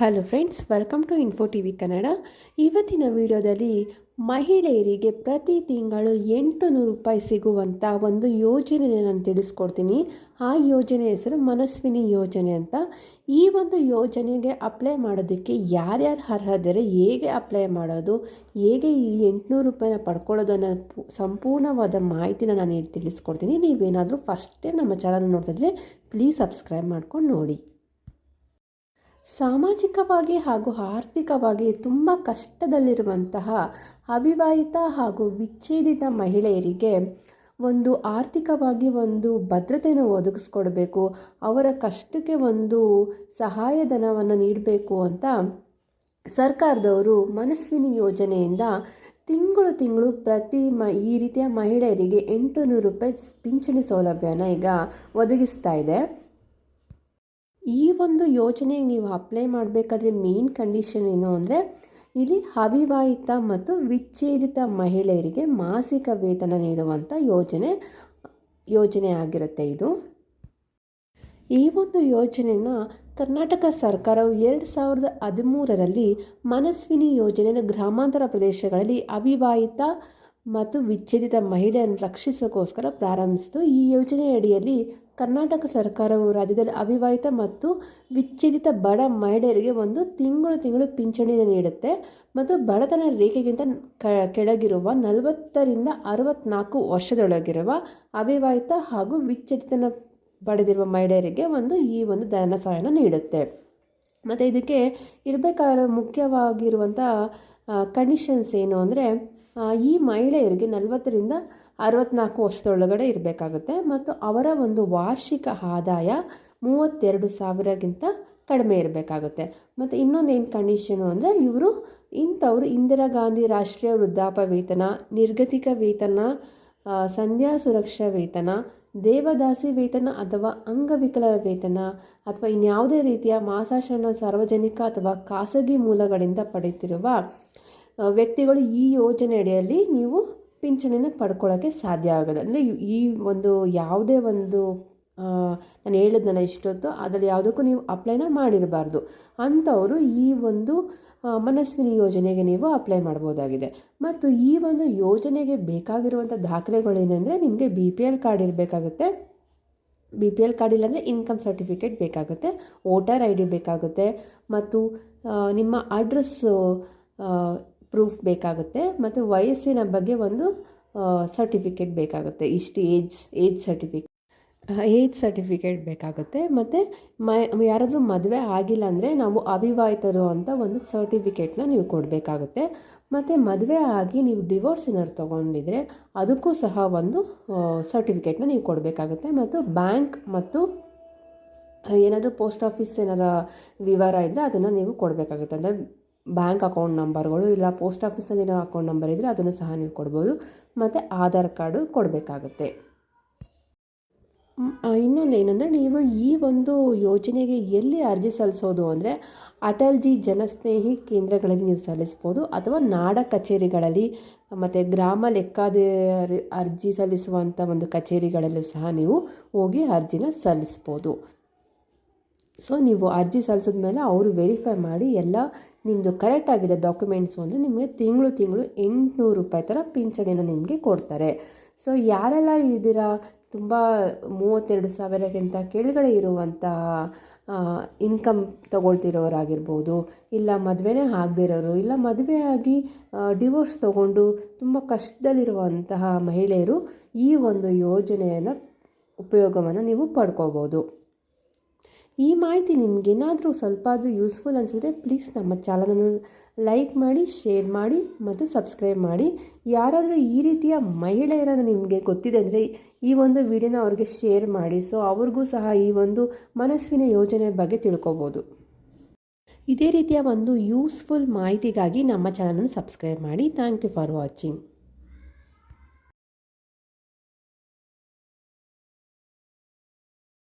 Hello friends welcome to info T V Kannada ಇವತ್ತಿನ ವಿಡಿಯೋದಲ್ಲಿ ಮಹಿಳೆಯರಿಗೆ ಪ್ರತಿ ತಿಂಗಳು ಎಂಟು ನೂರು ರೂಪಾಯಿ ಸಿಗುವಂಥ ಒಂದು ಯೋಜನೆ ನಾನು ತಿಳಿಸ್ಕೊಡ್ತೀನಿ. ಆ ಯೋಜನೆ ಹೆಸರು ಮನಸ್ವಿನಿ ಯೋಜನೆ ಅಂತ. ಈ ಒಂದು ಯೋಜನೆಗೆ ಅಪ್ಲೈ ಮಾಡೋದಕ್ಕೆ ಯಾರ್ಯಾರು ಅರ್ಹದರೆ ಹೇಗೆ ಅಪ್ಲೈ ಮಾಡೋದು, ಹೇಗೆ ಈ ಎಂಟುನೂರು ರೂಪಾಯಿನ ಪಡ್ಕೊಳ್ಳೋದನ್ನು ಸಂಪೂರ್ಣವಾದ ಮಾಹಿತಿನ ನಾನು ತಿಳಿಸ್ಕೊಡ್ತೀನಿ. ನೀವೇನಾದರೂ ಫಸ್ಟ್ ನಮ್ಮ ಚಾನಲ್ ನೋಡ್ತಾ ಪ್ಲೀಸ್ ಸಬ್ಸ್ಕ್ರೈಬ್ ಮಾಡ್ಕೊಂಡು ನೋಡಿ. ಸಾಮಾಜಿಕವಾಗಿ ಹಾಗೂ ಆರ್ಥಿಕವಾಗಿ ತುಂಬ ಕಷ್ಟದಲ್ಲಿರುವಂತಹ ಅವಿವಾಹಿತ ಹಾಗೂ ವಿಚ್ಛೇದಿತ ಮಹಿಳೆಯರಿಗೆ ಒಂದು ಆರ್ಥಿಕವಾಗಿ ಒಂದು ಭದ್ರತೆಯನ್ನು ಒದಗಿಸ್ಕೊಡ್ಬೇಕು, ಅವರ ಕಷ್ಟಕ್ಕೆ ಒಂದು ಸಹಾಯಧನವನ್ನು ನೀಡಬೇಕು ಅಂತ ಸರ್ಕಾರದವರು ಮನಸ್ವಿನಿ ಯೋಜನೆಯಿಂದ ತಿಂಗಳು ತಿಂಗಳು ಪ್ರತಿ ಮ, ಈ ರೀತಿಯ ಮಹಿಳೆಯರಿಗೆ ಎಂಟು ನೂರು ರೂಪಾಯಿ ಪಿಂಚಣಿ ಸೌಲಭ್ಯನ ಈಗ ಒದಗಿಸ್ತಾ ಇದೆ. ಈ ಒಂದು ಯೋಜನೆಗೆ ನೀವು ಅಪ್ಲೈ ಮಾಡಬೇಕಾದ್ರೆ ಮೇನ್ ಕಂಡೀಷನ್ ಏನು ಅಂದರೆ, ಇಲ್ಲಿ ಅವಿವಾಹಿತ ಮತ್ತು ವಿಚ್ಛೇದಿತ ಮಹಿಳೆಯರಿಗೆ ಮಾಸಿಕ ವೇತನ ನೀಡುವಂಥ ಯೋಜನೆ ಯೋಜನೆ ಆಗಿರುತ್ತೆ ಇದು. ಈ ಒಂದು ಯೋಜನೆನ ಕರ್ನಾಟಕ ಸರ್ಕಾರವು ಎರಡು ಸಾವಿರದ ಹದಿಮೂರರಲ್ಲಿ ಮನಸ್ವಿನಿ ಯೋಜನೆಯನ್ನು ಗ್ರಾಮಾಂತರ ಪ್ರದೇಶಗಳಲ್ಲಿ ಅವಿವಾಹಿತ ಮತ್ತು ವಿಚ್ಛೇದಿತ ಮಹಿಳೆಯನ್ನು ರಕ್ಷಿಸೋಕ್ಕೋಸ್ಕರ ಪ್ರಾರಂಭಿಸಿತು. ಈ ಯೋಜನೆಯಡಿಯಲ್ಲಿ ಕರ್ನಾಟಕ ಸರ್ಕಾರವು ರಾಜ್ಯದಲ್ಲಿ ಅವಿವಾಹಿತ ಮತ್ತು ವಿಚ್ಛೇದಿತ ಬಡ ಮಹಿಳೆಯರಿಗೆ ಒಂದು ತಿಂಗಳು ತಿಂಗಳು ಪಿಂಚಣಿಯನ್ನು ನೀಡುತ್ತೆ ಮತ್ತು ಬಡತನ ರೇಖೆಗಿಂತ ಕೆಳಗಿರುವ ನಲವತ್ತರಿಂದ ಅರವತ್ನಾಲ್ಕು ವರ್ಷದೊಳಗಿರುವ ಅವಿವಾಹಿತ ಹಾಗೂ ವಿಚ್ಛೇದಿತನ ಪಡೆದಿರುವ ಮಹಿಳೆಯರಿಗೆ ಒಂದು ಈ ಒಂದು ಧನ ಸಹಾಯನ ನೀಡುತ್ತೆ. ಮತ್ತು ಇದಕ್ಕೆ ಇರಬೇಕಾದ ಮುಖ್ಯವಾಗಿರುವಂಥ ಕಂಡೀಷನ್ಸ್ ಏನು ಅಂದರೆ ಈ ಮಹಿಳೆಯರಿಗೆ ನಲವತ್ತರಿಂದ ಅರವತ್ನಾಲ್ಕು ವರ್ಷದೊಳಗಡೆ ಇರಬೇಕಾಗುತ್ತೆ ಮತ್ತು ಅವರ ಒಂದು ವಾರ್ಷಿಕ ಆದಾಯ ಮೂವತ್ತೆರಡು ಸಾವಿರಕ್ಕಿಂತ ಕಡಿಮೆ ಇರಬೇಕಾಗುತ್ತೆ. ಮತ್ತು ಇನ್ನೊಂದು ಏನು ಕಂಡೀಷನು ಅಂದರೆ, ಇವರು ಇಂಥವ್ರು ಇಂದಿರಾ ಗಾಂಧಿ ರಾಷ್ಟ್ರೀಯ ವೃದ್ಧಾಪ್ಯ ವೇತನ, ನಿರ್ಗತಿಕ ವೇತನ ಸಂಧ್ಯಾ ಸುರಕ್ಷಾ ವೇತನ ದೇವದಾಸಿ ವೇತನ ಅಥವಾ ಅಂಗವಿಕಲರ ವೇತನ ಅಥವಾ ಇನ್ಯಾವುದೇ ರೀತಿಯ ಮಾಸಾಶನ ಸಾರ್ವಜನಿಕ ಅಥವಾ ಖಾಸಗಿ ಮೂಲಗಳಿಂದ ಪಡೆಯುತ್ತಿರುವ ವ್ಯಕ್ತಿಗಳು ಈ ಯೋಜನೆ ಅಡಿಯಲ್ಲಿ ನೀವು ಪಿಂಚಣಿನ ಪಡ್ಕೊಳ್ಳೋಕ್ಕೆ ಸಾಧ್ಯ ಆಗೋದು ಅಂದರೆ ಈ ಒಂದು ಯಾವುದೇ ಒಂದು ನಾನು ಹೇಳಿದ್ನಲ್ಲ ಇಷ್ಟೊತ್ತು, ಅದರಲ್ಲಿ ಯಾವುದಕ್ಕೂ ನೀವು ಅಪ್ಲೈನ ಮಾಡಿರಬಾರ್ದು. ಅಂಥವರು ಈ ಒಂದು ಮನಸ್ವಿನಿ ಯೋಜನೆಗೆ ನೀವು ಅಪ್ಲೈ ಮಾಡ್ಬೋದಾಗಿದೆ. ಮತ್ತು ಈ ಒಂದು ಯೋಜನೆಗೆ ಬೇಕಾಗಿರುವಂಥ ದಾಖಲೆಗಳೇನೆಂದರೆ ನಿಮಗೆ ಬಿ ಪಿ ಎಲ್ ಕಾರ್ಡ್ ಇರಬೇಕಾಗುತ್ತೆ. ಬಿ ಪಿ ಎಲ್ ಕಾರ್ಡ್ ಇಲ್ಲಾಂದರೆ ಇನ್ಕಮ್ ಸರ್ಟಿಫಿಕೇಟ್ ಬೇಕಾಗುತ್ತೆ ವೋಟರ್ ಐ ಡಿ ಬೇಕಾಗುತ್ತೆ, ಮತ್ತು ನಿಮ್ಮ ಅಡ್ರೆಸ್ಸು ಪ್ರೂಫ್ ಬೇಕಾಗುತ್ತೆ, ಮತ್ತು ವಯಸ್ಸಿನ ಬಗ್ಗೆ ಒಂದು ಸರ್ಟಿಫಿಕೇಟ್ ಬೇಕಾಗುತ್ತೆ. ಇಷ್ಟು age age certificate age certificate ಬೇಕಾಗುತ್ತೆ. ಮತ್ತು ಮ, ಯಾರಾದರೂ ಮದುವೆ ಆಗಿಲ್ಲ ಅಂದರೆ ನಾವು ಅವಿವಾಹಿತರು ಅಂತ ಒಂದು ಸರ್ಟಿಫಿಕೇಟ್ನ ನೀವು ಕೊಡಬೇಕಾಗುತ್ತೆ. ಮತ್ತು ಮದುವೆ ಆಗಿ ನೀವು ಡಿವೋರ್ಸ್ ಏನಾದ್ರು ತೊಗೊಂಡಿದ್ರೆ ಅದಕ್ಕೂ ಸಹ ಒಂದು ಸರ್ಟಿಫಿಕೇಟ್ನ ನೀವು ಕೊಡಬೇಕಾಗುತ್ತೆ. ಮತ್ತು ಬ್ಯಾಂಕ್ ಮತ್ತು ಏನಾದರೂ ಪೋಸ್ಟ್ ಆಫೀಸ್ ಏನಾರ ವಿವರ ಇದ್ದರೆ ಅದನ್ನು ನೀವು ಕೊಡಬೇಕಾಗುತ್ತೆ. ಅಂದರೆ ಬ್ಯಾಂಕ್ ಅಕೌಂಟ್ ನಂಬರ್ಗಳು ಇಲ್ಲ ಪೋಸ್ಟ್ ಏನೋ ಅಕೌಂಟ್ ನಂಬರ್ ಇದ್ದರೆ ಅದನ್ನು ಸಹ ನೀವು ಕೊಡ್ಬೋದು. ಮತ್ತು ಆಧಾರ್ ಕಾರ್ಡು ಕೊಡಬೇಕಾಗುತ್ತೆ. ಇನ್ನೊಂದು ಏನಂದರೆ ನೀವು ಈ ಒಂದು ಯೋಜನೆಗೆ ಎಲ್ಲಿ ಅರ್ಜಿ ಸಲ್ಲಿಸೋದು ಅಂದರೆ ಅಟಲ್ಜಿ ಜನಸ್ನೇಹಿ ಕೇಂದ್ರಗಳಲ್ಲಿ ನೀವು ಸಲ್ಲಿಸ್ಬೋದು ಅಥವಾ ನಾಡ ಕಚೇರಿಗಳಲ್ಲಿ ಮತ್ತು ಗ್ರಾಮ ಲೆಕ್ಕಾಧಿಕಾರಿ ಅರ್ಜಿ ಸಲ್ಲಿಸುವಂಥ ಒಂದು ಕಚೇರಿಗಳಲ್ಲೂ ಸಹ ನೀವು ಹೋಗಿ ಅರ್ಜಿನ ಸಲ್ಲಿಸ್ಬೋದು. ಸೊ ನೀವು ಅರ್ಜಿ ಸಲ್ಲಿಸಿದ ಮೇಲೆ ಅವರು ವೆರಿಫೈ ಮಾಡಿ ಎಲ್ಲ ನಿಮ್ಮದು ಕರೆಕ್ಟ್ ಆಗಿದೆ ಡಾಕ್ಯುಮೆಂಟ್ಸು ಅಂದರೆ ನಿಮಗೆ ತಿಂಗಳು ತಿಂಗಳು ಎಂಟುನೂರು ರೂಪಾಯಿ ಥರ ಪಿಂಚಣಿನ ನಿಮಗೆ ಕೊಡ್ತಾರೆ. ಸೊ ಯಾರೆಲ್ಲ ಇದ್ದೀರಾ? ತುಂಬ ಮೂವತ್ತೆರಡು ಸಾವಿರಕ್ಕಿಂತ ಕೆಳಗಡೆ ಇರುವಂತಹ ಇನ್ಕಮ್ ತಗೊಳ್ತಿರೋರಾಗಿರ್ಬೋದು, ಇಲ್ಲ ಮದುವೆನೇ ಆಗದೇ ಇಲ್ಲ ಮದುವೆ ಆಗಿ ಡಿವೋರ್ಸ್ ತೊಗೊಂಡು ತುಂಬ ಕಷ್ಟದಲ್ಲಿರುವಂತಹ ಮಹಿಳೆಯರು ಈ ಒಂದು ಯೋಜನೆಯನ್ನು ಉಪಯೋಗವನ್ನು ನೀವು ಪಡ್ಕೋಬೋದು. ಈ ಮಾಹಿತಿ ನಿಮಗೇನಾದರೂ ಸ್ವಲ್ಪ ಆದರೂ ಯೂಸ್ಫುಲ್ ಅನಿಸಿದ್ರೆ ಪ್ಲೀಸ್ ನಮ್ಮ ಚಾನಲನ್ನು ಲೈಕ್ ಮಾಡಿ ಶೇರ್ ಮಾಡಿ ಮತ್ತು ಸಬ್ಸ್ಕ್ರೈಬ್ ಮಾಡಿ. ಯಾರಾದರೂ ಈ ರೀತಿಯ ಮಹಿಳೆಯರನ್ನು ನಿಮಗೆ ಗೊತ್ತಿದೆ ಅಂದರೆ ಈ ಒಂದು ವಿಡಿಯೋನ ಅವ್ರಿಗೆ ಶೇರ್ ಮಾಡಿ. ಸೊ ಅವ್ರಿಗೂ ಸಹ ಈ ಒಂದು ಮನಸ್ಸಿನ ಯೋಜನೆ ಬಗ್ಗೆ ತಿಳ್ಕೊಬೋದು. ಇದೇ ರೀತಿಯ ಒಂದು ಯೂಸ್ಫುಲ್ ಮಾಹಿತಿಗಾಗಿ ನಮ್ಮ ಚಾನಲನ್ನು ಸಬ್ಸ್ಕ್ರೈಬ್ ಮಾಡಿ. Thank you for watching